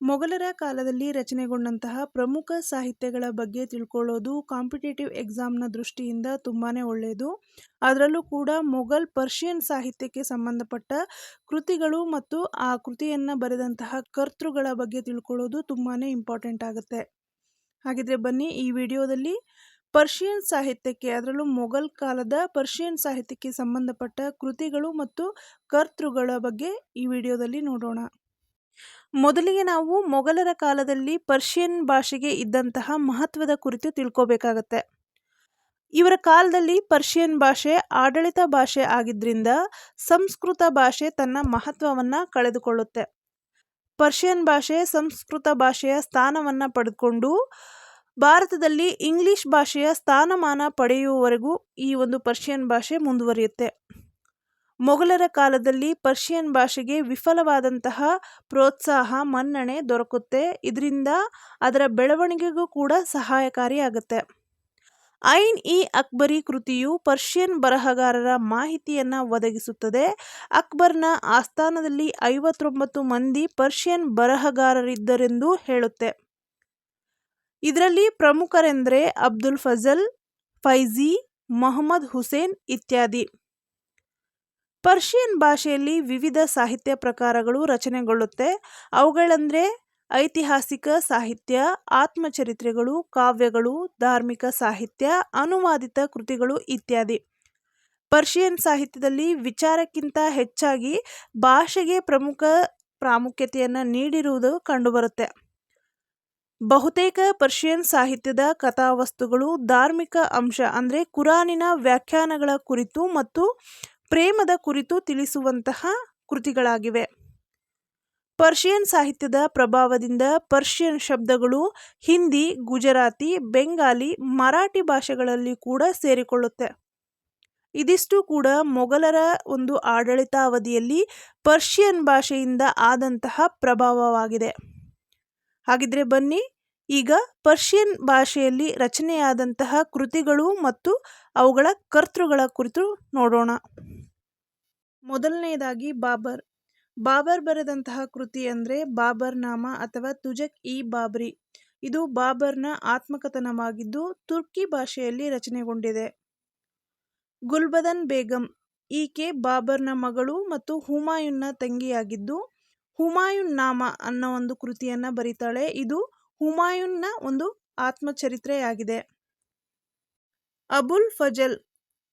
ಮೊಘಲರ ಕಾಲದಲ್ಲಿ ರಚನೆಗೊಂಡಂತಹ ಪ್ರಮುಖ ಸಾಹಿತ್ಯಗಳ ಬಗ್ಗೆ ತಿಳ್ಕೊಳ್ಳೋದು ಕಾಂಪಿಟೇಟಿವ್ ಎಕ್ಸಾಮ್ನ ದೃಷ್ಟಿಯಿಂದ ತುಂಬಾ ಒಳ್ಳೆಯದು. ಅದರಲ್ಲೂ ಕೂಡ ಮೊಘಲ್ ಪರ್ಷಿಯನ್ ಸಾಹಿತ್ಯಕ್ಕೆ ಸಂಬಂಧಪಟ್ಟ ಕೃತಿಗಳು ಮತ್ತು ಆ ಕೃತಿಯನ್ನು ಬರೆದಂತಹ ಕರ್ತೃಗಳ ಬಗ್ಗೆ ತಿಳ್ಕೊಳ್ಳೋದು ತುಂಬಾ ಇಂಪಾರ್ಟೆಂಟ್ ಆಗುತ್ತೆ. ಹಾಗಿದ್ರೆ ಬನ್ನಿ ಈ ವಿಡಿಯೋದಲ್ಲಿ ಪರ್ಷಿಯನ್ ಸಾಹಿತ್ಯಕ್ಕೆ, ಅದರಲ್ಲೂ ಮೊಘಲ್ ಕಾಲದ ಪರ್ಷಿಯನ್ ಸಾಹಿತ್ಯಕ್ಕೆ ಸಂಬಂಧಪಟ್ಟ ಕೃತಿಗಳು ಮತ್ತು ಕರ್ತೃಗಳ ಬಗ್ಗೆ ಈ ವಿಡಿಯೋದಲ್ಲಿ ನೋಡೋಣ. ಮೊದಲಿಗೆ ನಾವು ಮೊಘಲರ ಕಾಲದಲ್ಲಿ ಪರ್ಷಿಯನ್ ಭಾಷೆಗೆ ಇದ್ದಂತಹ ಮಹತ್ವದ ಕುರಿತು ತಿಳ್ಕೋಬೇಕಾಗತ್ತೆ. ಇವರ ಕಾಲದಲ್ಲಿ ಪರ್ಷಿಯನ್ ಭಾಷೆ ಆಡಳಿತ ಭಾಷೆ ಆಗಿದ್ದರಿಂದ ಸಂಸ್ಕೃತ ಭಾಷೆ ತನ್ನ ಮಹತ್ವವನ್ನು ಕಳೆದುಕೊಳ್ಳುತ್ತೆ. ಪರ್ಷಿಯನ್ ಭಾಷೆ ಸಂಸ್ಕೃತ ಭಾಷೆಯ ಸ್ಥಾನವನ್ನು ಪಡೆದುಕೊಂಡು ಭಾರತದಲ್ಲಿ ಇಂಗ್ಲಿಷ್ ಭಾಷೆಯ ಸ್ಥಾನಮಾನ ಪಡೆಯುವವರೆಗೂ ಈ ಒಂದು ಪರ್ಷಿಯನ್ ಭಾಷೆ ಮುಂದುವರಿಯುತ್ತೆ. ಮೊಘಲರ ಕಾಲದಲ್ಲಿ ಪರ್ಷಿಯನ್ ಭಾಷೆಗೆ ವಿಫಲವಾದಂತಹ ಪ್ರೋತ್ಸಾಹ, ಮನ್ನಣೆ ದೊರಕುತ್ತೆ. ಇದರಿಂದ ಅದರ ಬೆಳವಣಿಗೆಗೂ ಕೂಡ ಸಹಾಯಕಾರಿಯಾಗುತ್ತೆ. ಐನ್ ಇ ಅಕ್ಬರಿ ಕೃತಿಯು ಪರ್ಷಿಯನ್ ಬರಹಗಾರರ ಮಾಹಿತಿಯನ್ನು ಒದಗಿಸುತ್ತದೆ. ಅಕ್ಬರ್ನ ಆಸ್ಥಾನದಲ್ಲಿ ಐವತ್ತೊಂಬತ್ತು ಮಂದಿ ಪರ್ಷಿಯನ್ ಬರಹಗಾರರಿದ್ದರೆಂದು ಹೇಳುತ್ತೆ. ಇದರಲ್ಲಿ ಪ್ರಮುಖರೆಂದರೆ ಅಬ್ದುಲ್ ಫಜಲ್, ಫೈಜಿ, ಮೊಹಮ್ಮದ್ ಹುಸೇನ್ ಇತ್ಯಾದಿ. ಪರ್ಷಿಯನ್ ಭಾಷೆಯಲ್ಲಿ ವಿವಿಧ ಸಾಹಿತ್ಯ ಪ್ರಕಾರಗಳು ರಚನೆಗೊಳ್ಳುತ್ತೆ. ಅವುಗಳಂದರೆ ಐತಿಹಾಸಿಕ ಸಾಹಿತ್ಯ, ಆತ್ಮಚರಿತ್ರೆಗಳು, ಕಾವ್ಯಗಳು, ಧಾರ್ಮಿಕ ಸಾಹಿತ್ಯ, ಅನುವಾದಿತ ಕೃತಿಗಳು ಇತ್ಯಾದಿ. ಪರ್ಷಿಯನ್ ಸಾಹಿತ್ಯದಲ್ಲಿ ವಿಚಾರಕ್ಕಿಂತ ಹೆಚ್ಚಾಗಿ ಭಾಷೆಗೆ ಪ್ರಮುಖ ಪ್ರಾಮುಖ್ಯತೆಯನ್ನು ನೀಡಿರುವುದು ಕಂಡುಬರುತ್ತೆ. ಬಹುತೇಕ ಪರ್ಷಿಯನ್ ಸಾಹಿತ್ಯದ ಕಥಾವಸ್ತುಗಳು ಧಾರ್ಮಿಕ ಅಂಶ, ಅಂದರೆ ಕುರಾನಿನ ವ್ಯಾಖ್ಯಾನಗಳ ಕುರಿತು ಮತ್ತು ಪ್ರೇಮದ ಕುರಿತು ತಿಳಿಸುವಂತಹ ಕೃತಿಗಳಾಗಿವೆ. ಪರ್ಷಿಯನ್ ಸಾಹಿತ್ಯದ ಪ್ರಭಾವದಿಂದ ಪರ್ಷಿಯನ್ ಶಬ್ದಗಳು ಹಿಂದಿ, ಗುಜರಾತಿ, ಬೆಂಗಾಲಿ, ಮರಾಠಿ ಭಾಷೆಗಳಲ್ಲಿ ಕೂಡ ಸೇರಿಕೊಳ್ಳುತ್ತೆ. ಇದಿಷ್ಟು ಕೂಡ ಮೊಘಲರ ಒಂದು ಆಡಳಿತಾವಧಿಯಲ್ಲಿ ಪರ್ಷಿಯನ್ ಭಾಷೆಯಿಂದ ಆದಂತಹ ಪ್ರಭಾವವಾಗಿದೆ. ಹಾಗಿದ್ರೆ ಬನ್ನಿ, ಈಗ ಪರ್ಷಿಯನ್ ಭಾಷೆಯಲ್ಲಿ ರಚನೆಯಾದಂತಹ ಕೃತಿಗಳು ಮತ್ತು ಅವುಗಳ ಕರ್ತೃಗಳ ಕುರಿತು ನೋಡೋಣ. ಮೊದಲನೆಯದಾಗಿ ಬಾಬರ್. ಬಾಬರ್ ಬರೆದಂತಹ ಕೃತಿ ಅಂದರೆ ಬಾಬರ್ ನಾಮ ಅಥವಾ ತುಜಕ್ ಇ ಬಾಬ್ರಿ. ಇದು ಬಾಬರ್ನ ಆತ್ಮಕಥನವಾಗಿದ್ದು ತುರ್ಕಿ ಭಾಷೆಯಲ್ಲಿ ರಚನೆಗೊಂಡಿದೆ. ಗುಲ್ಬದನ್ ಬೇಗಂ ಈಕೆ ಬಾಬರ್ನ ಮಗಳು ಮತ್ತು ಹುಮಾಯುನ್ನ ತಂಗಿಯಾಗಿದ್ದು ಹುಮಾಯುನ್ ನಾಮ ಅನ್ನೋ ಒಂದು ಕೃತಿಯನ್ನು ಬರೀತಾಳೆ. ಇದು ಹುಮಾಯುನ್ನ ಒಂದು ಆತ್ಮಚರಿತ್ರೆಯಾಗಿದೆ. ಅಬುಲ್ ಫಜಲ್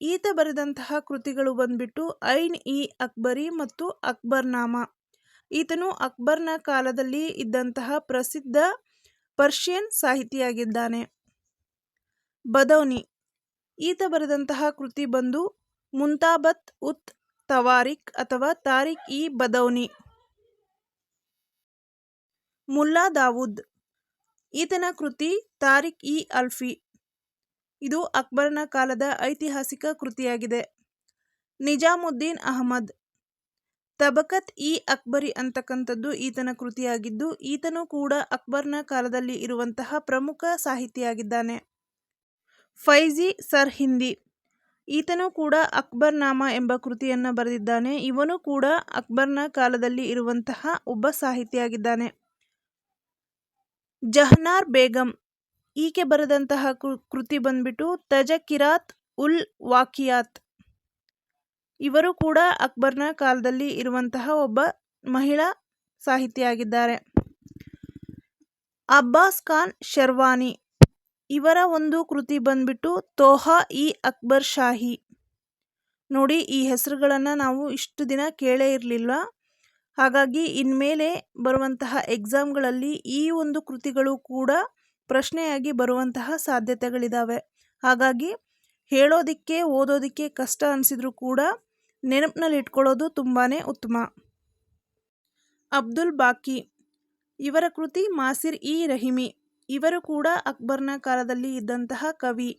ಈತ ಬರೆದಂತಹ ಕೃತಿಗಳು ಬಂದ್ಬಿಟ್ಟು ಐನ್ ಇ ಅಕ್ಬರಿ ಮತ್ತು ಅಕ್ಬರ್ ನಾಮ ಈತನು ಅಕ್ಬರ್ನ ಕಾಲದಲ್ಲಿ ಇದ್ದಂತಹ ಪ್ರಸಿದ್ಧ ಪರ್ಷಿಯನ್ ಸಾಹಿತಿಯಾಗಿದ್ದಾನೆ. ಬದೌನಿ. ಈತ ಬರೆದಂತಹ ಕೃತಿ ಬಂದು ಮುಂತಾಬತ್ ಉತ್ ತವಾರಿಕ್ ಅಥವಾ ತಾರಿಕ್ ಇ ಬದೌನಿ. ಮುಲ್ಲಾ ದಾವೂದ್. ಈತನ ಕೃತಿ ತಾರಿಕ್ ಇ ಅಲ್ಫಿ. ಇದು ಅಕ್ಬರನ ಕಾಲದ ಐತಿಹಾಸಿಕ ಕೃತಿಯಾಗಿದೆ. ನಿಜಾಮುದ್ದೀನ್ ಅಹಮದ್. ತಬಕತ್ ಇ ಅಕ್ಬರಿ ಅಂತಕ್ಕಂಥದ್ದು ಈತನ ಕೃತಿಯಾಗಿದ್ದು, ಈತನು ಕೂಡ ಅಕ್ಬರ್ನ ಕಾಲದಲ್ಲಿ ಇರುವಂತಹ ಪ್ರಮುಖ ಸಾಹಿತಿಯಾಗಿದ್ದಾನೆ. ಫೈಜಿ ಸರ್ ಹಿಂದಿ. ಈತನು ಕೂಡ ಅಕ್ಬರ್ ನಾಮ ಎಂಬ ಕೃತಿಯನ್ನು ಬರೆದಿದ್ದಾನೆ. ಇವನು ಕೂಡ ಅಕ್ಬರ್ನ ಕಾಲದಲ್ಲಿ ಇರುವಂತಹ ಒಬ್ಬ ಸಾಹಿತಿಯಾಗಿದ್ದಾನೆ. ಜಹನಾರ್ ಬೇಗಂ. ಈಕೆ ಬರೆದಂತಹ ಕೃತಿ ಬಂದ್ಬಿಟ್ಟು ತಜಕಿರಾತ್ ಉಲ್ ವಾಕಿಯಾತ್. ಇವರು ಕೂಡ ಅಕ್ಬರ್ನ ಕಾಲದಲ್ಲಿ ಇರುವಂತಹ ಒಬ್ಬ ಮಹಿಳಾ ಸಾಹಿತಿಯಾಗಿದ್ದಾರೆ. ಅಬ್ಬಾಸ್ ಖಾನ್ ಶರ್ವಾನಿ. ಇವರ ಒಂದು ಕೃತಿ ಬಂದ್ಬಿಟ್ಟು ತೋಹಾ ಇ ಅಕ್ಬರ್ ಶಾಹಿ. ನೋಡಿ, ಈ ಹೆಸರುಗಳನ್ನು ನಾವು ಇಷ್ಟು ದಿನ ಕೇಳೇ ಇರಲಿಲ್ಲ. ಹಾಗಾಗಿ ಇನ್ಮೇಲೆ ಬರುವಂತಹ ಎಕ್ಸಾಮ್ಗಳಲ್ಲಿ ಈ ಒಂದು ಕೃತಿಗಳು ಕೂಡ ಪ್ರಶ್ನೆಯಾಗಿ ಬರುವಂತಹ ಸಾಧ್ಯತೆಗಳಿದ್ದಾವೆ ಹಾಗಾಗಿ ಹೇಳೋದಿಕ್ಕೆ, ಓದೋದಕ್ಕೆ ಕಷ್ಟ ಅನಿಸಿದ್ರೂ ಕೂಡ ನೆನಪಿನಲ್ಲಿ ಇಟ್ಕೊಳ್ಳೋದು ತುಂಬಾ ಉತ್ತಮ. ಅಬ್ದುಲ್ ಬಾಕಿ, ಇವರ ಕೃತಿ ಮಾಸಿರ್ ಇ ರಹಿಮಿ. ಇವರು ಕೂಡ ಅಕ್ಬರ್ನ ಕಾಲದಲ್ಲಿ ಇದ್ದಂತಹ ಕವಿ.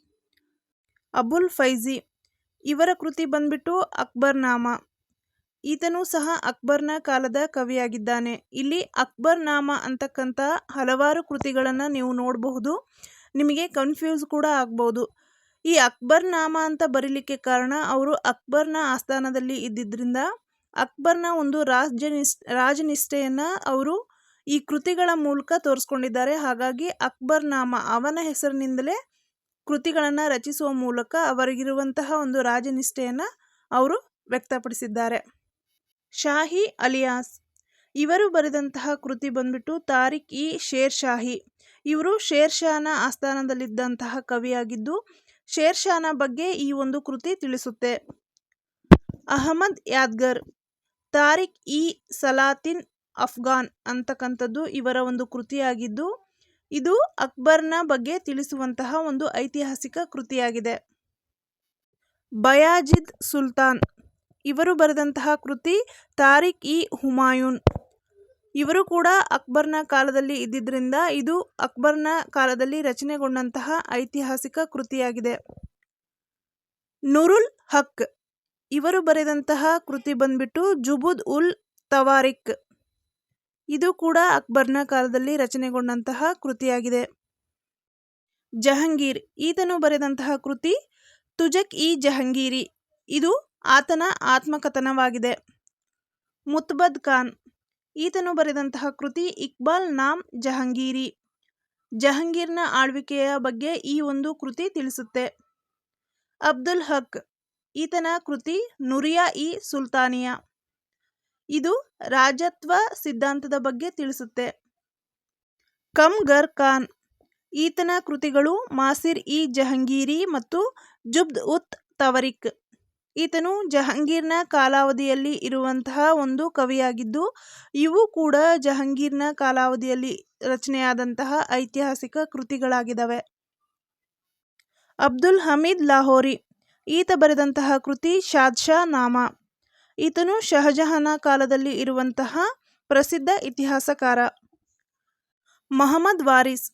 ಅಬುಲ್ ಫೈಜಿ, ಇವರ ಕೃತಿ ಬಂದ್ಬಿಟ್ಟು ಅಕ್ಬರ್ ನಾಮ ಈತನೂ ಸಹ ಅಕ್ಬರ್ನ ಕಾಲದ ಕವಿಯಾಗಿದ್ದಾನೆ. ಇಲ್ಲಿ ಅಕ್ಬರ್ ನಾಮ ಅಂತಕ್ಕಂಥ ಹಲವಾರು ಕೃತಿಗಳನ್ನು ನೀವು ನೋಡಬಹುದು. ನಿಮಗೆ ಕನ್ಫ್ಯೂಸ್ ಕೂಡ ಆಗ್ಬೋದು ಈ ಅಕ್ಬರ್ ನಾಮ ಅಂತ ಬರೀಲಿಕ್ಕೆ ಕಾರಣ ಅವರು ಅಕ್ಬರ್ನ ಆಸ್ಥಾನದಲ್ಲಿ ಇದ್ದಿದ್ದರಿಂದ ಅಕ್ಬರ್ನ ಒಂದು ರಾಜ್ಯನಿಸ್ ರಾಜನಿಷ್ಠೆಯನ್ನು ಅವರು ಈ ಕೃತಿಗಳ ಮೂಲಕ ತೋರಿಸ್ಕೊಂಡಿದ್ದಾರೆ. ಹಾಗಾಗಿ ಅಕ್ಬರ್ ನಾಮ ಅವನ ಹೆಸರಿನಿಂದಲೇ ಕೃತಿಗಳನ್ನು ರಚಿಸುವ ಮೂಲಕ ಅವರಿಗಿರುವಂತಹ ಒಂದು ರಾಜನಿಷ್ಠೆಯನ್ನು ಅವರು ವ್ಯಕ್ತಪಡಿಸಿದ್ದಾರೆ. ಶಾಹಿ ಅಲಿಯಾಸ್. ಇವರು ಬರೆದಂತಹ ಕೃತಿ ಬಂದ್ಬಿಟ್ಟು ತಾರಿಕ್ ಇ. ಶೇರ್ ಶಾಹಿ ಇವರು ಶೇರ್ ಶಾನ ಆಸ್ಥಾನದಲ್ಲಿದ್ದಂತಹ ಕವಿಯಾಗಿದ್ದು ಶೇರ್ ಶಾನ ಬಗ್ಗೆ ಈ ಒಂದು ಕೃತಿ ತಿಳಿಸುತ್ತೆ. ಅಹಮದ್ ಯಾದ್ಗರ್ ತಾರಿಕ್ ಇ. ಸಲಾತಿನ್ ಅಫ್ಘಾನ್ ಅಂತಕ್ಕಂಥದ್ದು ಇವರ ಒಂದು ಕೃತಿಯಾಗಿದ್ದು ಇದು ಅಕ್ಬರ್ನ ಬಗ್ಗೆ ತಿಳಿಸುವಂತಹ ಒಂದು ಐತಿಹಾಸಿಕ ಕೃತಿಯಾಗಿದೆ. ಬಯಾಜಿದ್ ಸುಲ್ತಾನ್ ಇವರು ಬರೆದಂತಹ ಕೃತಿ ತಾರಿಕ್ ಇ. ಹುಮಾಯೂನ್. ಇವರು ಕೂಡ ಅಕ್ಬರ್ನ ಕಾಲದಲ್ಲಿ ಇದ್ದಿದ್ದರಿಂದ ಇದು ಅಕ್ಬರ್ನ ಕಾಲದಲ್ಲಿ ರಚನೆಗೊಂಡಂತಹ ಐತಿಹಾಸಿಕ ಕೃತಿಯಾಗಿದೆ. ನುರುಲ್ ಹಕ್. ಇವರು ಬರೆದಂತಹ ಕೃತಿ ಬಂದ್ಬಿಟ್ಟು ಜುಬುದ್ ಉಲ್ ತವಾರಿಕ್. ಇದು ಕೂಡ ಅಕ್ಬರ್ನ ಕಾಲದಲ್ಲಿ ರಚನೆಗೊಂಡಂತಹ ಕೃತಿಯಾಗಿದೆ. ಜಹಂಗೀರ್. ಈತನು ಬರೆದಂತಹ ಕೃತಿ ತುಜಕ್ ಇ ಜಹಂಗೀರಿ. ಇದು ಆತನ ಆತ್ಮಕಥನವಾಗಿದೆ. ಮುತ್ಬದ್ ಖಾನ್, ಈತನು ಬರೆದಂತಹ ಕೃತಿ ಇಕ್ಬಾಲ್ ನಾಮ್ ಜಹಂಗೀರಿ. ಜಹಂಗೀರ್ನ ಆಳ್ವಿಕೆಯ ಬಗ್ಗೆ ಈ ಒಂದು ಕೃತಿ ತಿಳಿಸುತ್ತೆ. ಅಬ್ದುಲ್ ಹಕ್, ಈತನ ಕೃತಿ ನುರಿಯಾ ಇ ಸುಲ್ತಾನಿಯಾ. ಇದು ರಾಜತ್ವ ಸಿದ್ಧಾಂತದ ಬಗ್ಗೆ ತಿಳಿಸುತ್ತೆ. ಕಮ್ಗರ್ ಖಾನ್, ಈತನ ಕೃತಿಗಳು ಮಾಸಿರ್ ಇ ಜಹಂಗೀರಿ ಮತ್ತು ಜುಬ್ದ್ ಉತ್ ತವರಿಕ್. ಈತನು ಜಹಾಂಗೀರ್ನ ಕಾಲಾವಧಿಯಲ್ಲಿ ಇರುವಂತಹ ಒಂದು ಕವಿಯಾಗಿದ್ದು, ಇವು ಕೂಡ ಜಹಾಂಗೀರ್ನ ಕಾಲಾವಧಿಯಲ್ಲಿ ರಚನೆಯಾದಂತಹ ಐತಿಹಾಸಿಕ ಕೃತಿಗಳಾಗಿದ್ದಾವೆ. ಅಬ್ದುಲ್ ಹಮೀದ್ ಲಾಹೋರಿ, ಈತ ಬರೆದಂತಹ ಕೃತಿ ಶಾದ್ಶಾ ನಾಮ. ಈತನು ಶಹಜಹಾನ ಕಾಲದಲ್ಲಿ ಇರುವಂತಹ ಪ್ರಸಿದ್ಧ ಇತಿಹಾಸಕಾರ. ಮಹಮ್ಮದ್ ವಾರಿಸ್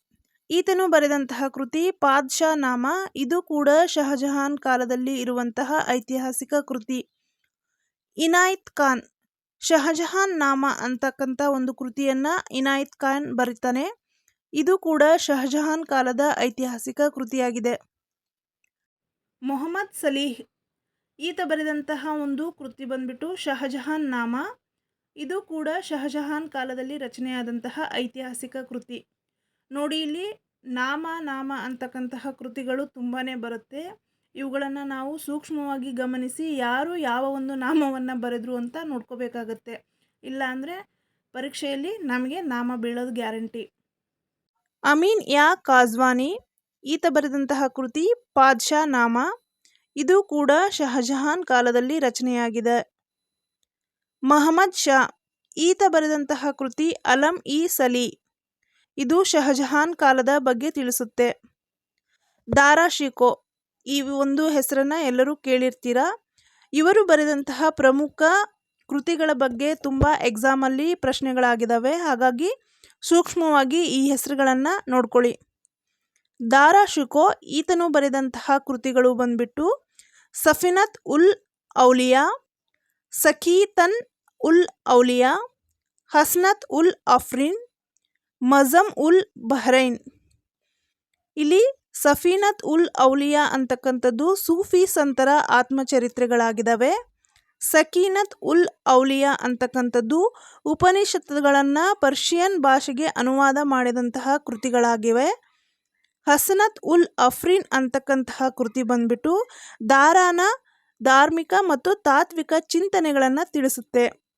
ಈತನು ಬರೆದಂತಹ ಕೃತಿ ಪಾದ್ಶಾ ನಾಮ ಇದು ಕೂಡ ಶಹಜಹಾನ್ ಕಾಲದಲ್ಲಿ ಇರುವಂತಹ ಐತಿಹಾಸಿಕ ಕೃತಿ. ಇನಾಯತ್ ಖಾನ್ ಶಹಜಹಾನ್ ನಾಮ ಅಂತಕ್ಕಂಥ ಒಂದು ಕೃತಿಯನ್ನ ಇನಾಯತ್ ಖಾನ್ ಬರೀತಾನೆ. ಇದು ಕೂಡ ಶಹಜಹಾನ್ ಕಾಲದ ಐತಿಹಾಸಿಕ ಕೃತಿಯಾಗಿದೆ. ಮೊಹಮ್ಮದ್ ಸಲೀಹ್, ಈತ ಬರೆದಂತಹ ಒಂದು ಕೃತಿ ಬಂದ್ಬಿಟ್ಟು ಶಹಜಹಾನ್ ನಾಮ. ಇದು ಕೂಡ ಶಹಜಹಾನ್ ಕಾಲದಲ್ಲಿ ರಚನೆಯಾದಂತಹ ಐತಿಹಾಸಿಕ ಕೃತಿ. ನೋಡಿ ಇಲ್ಲಿ ನಾಮ ನಾಮ ಅಂತಕ್ಕಂತಹ ಕೃತಿಗಳು ತುಂಬಾ ಬರುತ್ತೆ. ಇವುಗಳನ್ನು ನಾವು ಸೂಕ್ಷ್ಮವಾಗಿ ಗಮನಿಸಿ ಯಾರು ಯಾವ ಒಂದು ನಾಮವನ್ನು ಬರೆದ್ರು ಅಂತ ನೋಡ್ಕೋಬೇಕಾಗತ್ತೆ. ಇಲ್ಲ ಅಂದರೆ ಪರೀಕ್ಷೆಯಲ್ಲಿ ನಮಗೆ ನಾಮ ಬೀಳೋದು ಗ್ಯಾರಂಟಿ. ಅಮೀನ್ ಯಾ ಕಾಜ್ವಾನಿ, ಈತ ಬರೆದಂತಹ ಕೃತಿ ಪಾದ್ಶಾ ನಾಮ. ಇದು ಕೂಡ ಶಹಜಹಾನ್ ಕಾಲದಲ್ಲಿ ರಚನೆಯಾಗಿದೆ. ಮಹಮ್ಮದ್ ಶಾ, ಈತ ಬರೆದಂತಹ ಕೃತಿ ಅಲಂ ಇ ಸಲಿ. ಇದು ಶಹಜಹಾನ್ ಕಾಲದ ಬಗ್ಗೆ ತಿಳಿಸುತ್ತೆ. ದಾರಾ ಶಿಕೋ, ಈ ಒಂದು ಹೆಸರನ್ನು ಎಲ್ಲರೂ ಕೇಳಿರ್ತೀರ? ಇವರು ಬರೆದಂತಹ ಪ್ರಮುಖ ಕೃತಿಗಳ ಬಗ್ಗೆ ತುಂಬ ಎಕ್ಸಾಮಲ್ಲಿ ಪ್ರಶ್ನೆಗಳಾಗಿದ್ದಾವೆ ಹಾಗಾಗಿ ಸೂಕ್ಷ್ಮವಾಗಿ ಈ ಹೆಸರುಗಳನ್ನು ನೋಡ್ಕೊಳ್ಳಿ. ದಾರಾ ಶಿಕೋ, ಈತನು ಬರೆದಂತಹ ಕೃತಿಗಳು ಬಂದ್ಬಿಟ್ಟು, ಸಫಿನತ್ ಉಲ್ ಔಲಿಯಾ, ಸಖೀತನ್ ಉಲ್ ಔಲಿಯಾ, ಹಸ್ನತ್ ಉಲ್ ಅಫ್ರಿನ್ ಮಜಮ್ ಉಲ್ ಬಹ್ರೈನ್. ಇಲ್ಲಿ ಸಫೀನತ್ ಉಲ್ ಔಲಿಯಾ ಅಂತಕ್ಕಂಥದ್ದು ಸೂಫಿ ಸಂತರ ಆತ್ಮಚರಿತ್ರೆಗಳಾಗಿದ್ದಾವೆ ಸಕೀನತ್ ಉಲ್ ಔಲಿಯಾ ಅಂತಕ್ಕಂಥದ್ದು ಉಪನಿಷತ್ತುಗಳನ್ನು ಪರ್ಷಿಯನ್ ಭಾಷೆಗೆ ಅನುವಾದ ಮಾಡಿದಂತಹ ಕೃತಿಗಳಾಗಿವೆ. ಹಸನತ್ ಉಲ್ ಅಫ್ರೀನ್ ಅಂತಕ್ಕಂತಹ ಕೃತಿ ಬಂದ್ಬಿಟ್ಟು ದಾರಾನ ಧಾರ್ಮಿಕ ಮತ್ತು ತಾತ್ವಿಕ ಚಿಂತನೆಗಳನ್ನು ತಿಳಿಸುತ್ತೆ.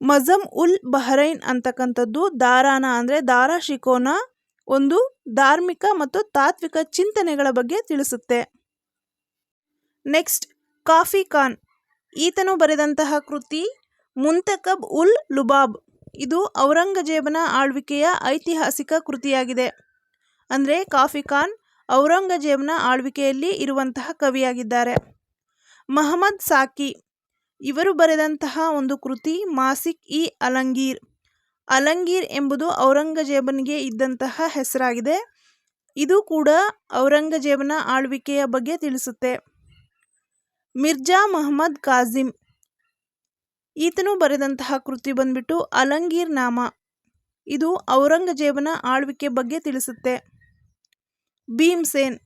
ಮಜಮ್ ಉಲ್ ಬಹರೈನ್ ಅಂತಕ್ಕಂಥದ್ದು ದಾರಾನ ಅಂದರೆ ದಾರಾ ಶಿಕೋನ ಒಂದು ಧಾರ್ಮಿಕ ಮತ್ತು ತಾತ್ವಿಕ ಚಿಂತನೆಗಳ ಬಗ್ಗೆ ತಿಳಿಸುತ್ತೆ. ನೆಕ್ಸ್ಟ್, ಕಾಫಿ ಖಾನ್. ಈತನು ಬರೆದಂತಹ ಕೃತಿ ಮುಂತಕಬ್ ಉಲ್ ಲುಬಾಬ್. ಇದು ಔರಂಗಜೇಬನ ಆಳ್ವಿಕೆಯ ಐತಿಹಾಸಿಕ ಕೃತಿಯಾಗಿದೆ. ಅಂದರೆ ಕಾಫಿ ಖಾನ್ ಔರಂಗಜೇಬನ ಆಳ್ವಿಕೆಯಲ್ಲಿ ಇರುವಂತಹ ಕವಿಯಾಗಿದ್ದಾರೆ. ಮಹಮ್ಮದ್ ಸಾಕಿ. ಇವರು ಬರೆದಂತಹ ಒಂದು ಕೃತಿ ಮಾಸಿಕ್ ಇ ಅಲಂಗೀರ್. ಅಲಂಗೀರ್ ಎಂಬುದು ಔರಂಗಜೇಬನಿಗೆ ಇದ್ದಂತಹ ಹೆಸರಾಗಿದೆ. ಇದು ಕೂಡ ಔರಂಗಜೇಬನ ಆಳ್ವಿಕೆಯ ಬಗ್ಗೆ ತಿಳಿಸುತ್ತೆ. ಮಿರ್ಜಾ ಮಹಮ್ಮದ್ ಕಾಜಿಮ್ ಈತನು ಬರೆದಂತಹ ಕೃತಿ ಬಂದ್ಬಿಟ್ಟು ಅಲಂಗೀರ್ ನಾಮ. ಇದು ಔರಂಗಜೇಬನ ಆಳ್ವಿಕೆ ಬಗ್ಗೆ ತಿಳಿಸುತ್ತೆ. ಭೀಮ್ಸೇನ್.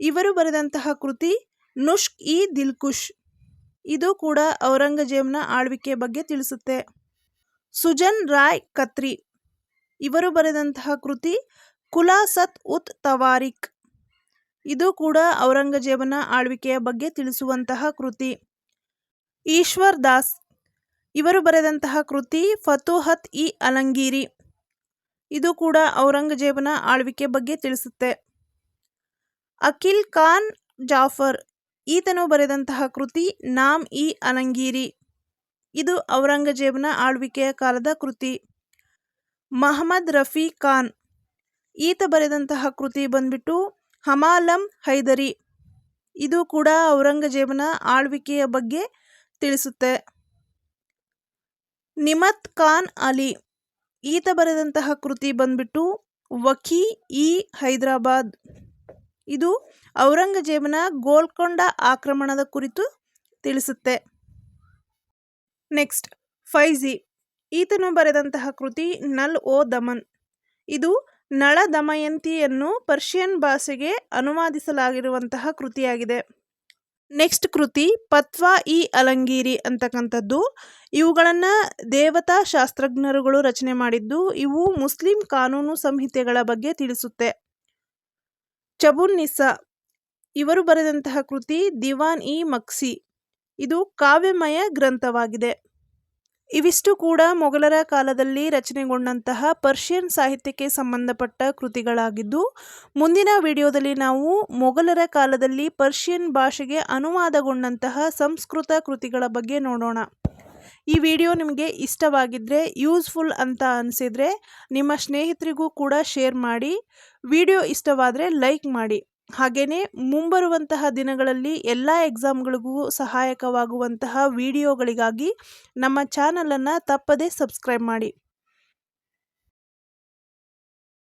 ಇವರು ಬರೆದಂತಹ ಕೃತಿ ನುಷ್ಕ್ ಇ ದಿಲ್ಕುಶ್. ಇದು ಕೂಡ ಔರಂಗಜೇಬ್ನ ಆಳ್ವಿಕೆ ಬಗ್ಗೆ ತಿಳಿಸುತ್ತೆ. ಸುಜನ್ ರಾಯ್ ಕತ್ರಿ. ಇವರು ಬರೆದಂತಹ ಕೃತಿ ಕುಲಾಸತ್ ಉತ್ ತವಾರಿಕ್. ಇದು ಕೂಡ ಔರಂಗಜೇಬನ ಆಳ್ವಿಕೆಯ ಬಗ್ಗೆ ತಿಳಿಸುವಂತಹ ಕೃತಿ. ಈಶ್ವರ್ ದಾಸ್. ಇವರು ಬರೆದಂತಹ ಕೃತಿ ಫತುಹತ್ ಇ ಅಲಂಗೀರಿ. ಇದು ಕೂಡ ಔರಂಗಜೇಬನ ಆಳ್ವಿಕೆ ಬಗ್ಗೆ ತಿಳಿಸುತ್ತೆ. ಅಖಿಲ್ ಖಾನ್ ಜಾಫರ್. ಈತನು ಬರೆದಂತಹ ಕೃತಿ ನಾಮ್ ಇ ಅಲಂಗೀರಿ ಇದು ಔರಂಗಜೇಬನ ಆಳ್ವಿಕೆಯ ಕಾಲದ ಕೃತಿ. ಮಹಮ್ಮದ್ ರಫಿ ಖಾನ್. ಈತ ಬರೆದಂತಹ ಕೃತಿ ಬಂದ್ಬಿಟ್ಟು ಹಮಾಲಂ ಹೈದರಿ. ಇದು ಕೂಡ ಔರಂಗಜೇಬನ ಆಳ್ವಿಕೆಯ ಬಗ್ಗೆ ತಿಳಿಸುತ್ತೆ. ನಿಮತ್ ಖಾನ್ ಅಲಿ. ಈತ ಬರೆದಂತಹ ಕೃತಿ ಬಂದ್ಬಿಟ್ಟು ವಕಿ ಇ ಹೈದರಾಬಾದ್. ಇದು ಔರಂಗಜೇಬನ ಗೋಲ್ಕೊಂಡ ಆಕ್ರಮಣದ ಕುರಿತು ತಿಳಿಸುತ್ತೆ. ನೆಕ್ಸ್ಟ್, ಫೈಜಿ. ಈತನು ಬರೆದಂತಹ ಕೃತಿ ನಲ್ ಓ ದಮನ್. ಇದು ನಳ ದಮಯಂತಿಯನ್ನು ಪರ್ಷಿಯನ್ ಭಾಷೆಗೆ ಅನುವಾದಿಸಲಾಗಿರುವಂತಹ ಕೃತಿಯಾಗಿದೆ. ನೆಕ್ಸ್ಟ್, ಕೃತಿ ಪತ್ವಾ ಇ ಅಲಂಗೀರಿ ಅಂತಕ್ಕಂಥದ್ದು. ಇವುಗಳನ್ನು ದೇವತಾ ಶಾಸ್ತ್ರಜ್ಞರುಗಳು ರಚನೆ ಮಾಡಿದ್ದು, ಇವು ಮುಸ್ಲಿಂ ಕಾನೂನು ಸಂಹಿತೆಗಳ ಬಗ್ಗೆ ತಿಳಿಸುತ್ತೆ. ಚಬುನ್ನಿಸಾ ಇವರು ಬರೆದಂತಹ ಕೃತಿ ದಿವಾನ್ ಇ ಮಕ್ಸಿ. ಇದು ಕಾವ್ಯಮಯ ಗ್ರಂಥವಾಗಿದೆ. ಇವಿಷ್ಟು ಕೂಡ ಮೊಘಲರ ಕಾಲದಲ್ಲಿ ರಚನೆಗೊಂಡಂತಹ ಪರ್ಷಿಯನ್ ಸಾಹಿತ್ಯಕ್ಕೆ ಸಂಬಂಧಪಟ್ಟ ಕೃತಿಗಳಾಗಿದ್ದು, ಮುಂದಿನ ವಿಡಿಯೋದಲ್ಲಿ ನಾವು ಮೊಘಲರ ಕಾಲದಲ್ಲಿ ಪರ್ಷಿಯನ್ ಭಾಷೆಗೆ ಅನುವಾದಗೊಂಡಂತಹ ಸಂಸ್ಕೃತ ಕೃತಿಗಳ ಬಗ್ಗೆ ನೋಡೋಣ. ಈ ವಿಡಿಯೋ ನಿಮಗೆ ಇಷ್ಟವಾಗಿದ್ದರೆ ಯೂಸ್ಫುಲ್ ಅಂತ ಅನಿಸಿದರೆ, ನಿಮ್ಮ ಸ್ನೇಹಿತರಿಗೂ ಕೂಡ ಶೇರ್ ಮಾಡಿ. ವಿಡಿಯೋ ಇಷ್ಟವಾದರೆ ಲೈಕ್ ಮಾಡಿ. ಹಾಗೆಯೇ ಮುಂಬರುವಂತಹ ದಿನಗಳಲ್ಲಿ ಎಲ್ಲ ಎಕ್ಸಾಮ್ಗಳಿಗೂ ಸಹಾಯಕವಾಗುವಂತಹ ವಿಡಿಯೋಗಳಿಗಾಗಿ ನಮ್ಮ ಚಾನಲನ್ನು ತಪ್ಪದೇ ಸಬ್ಸ್ಕ್ರೈಬ್ ಮಾಡಿ.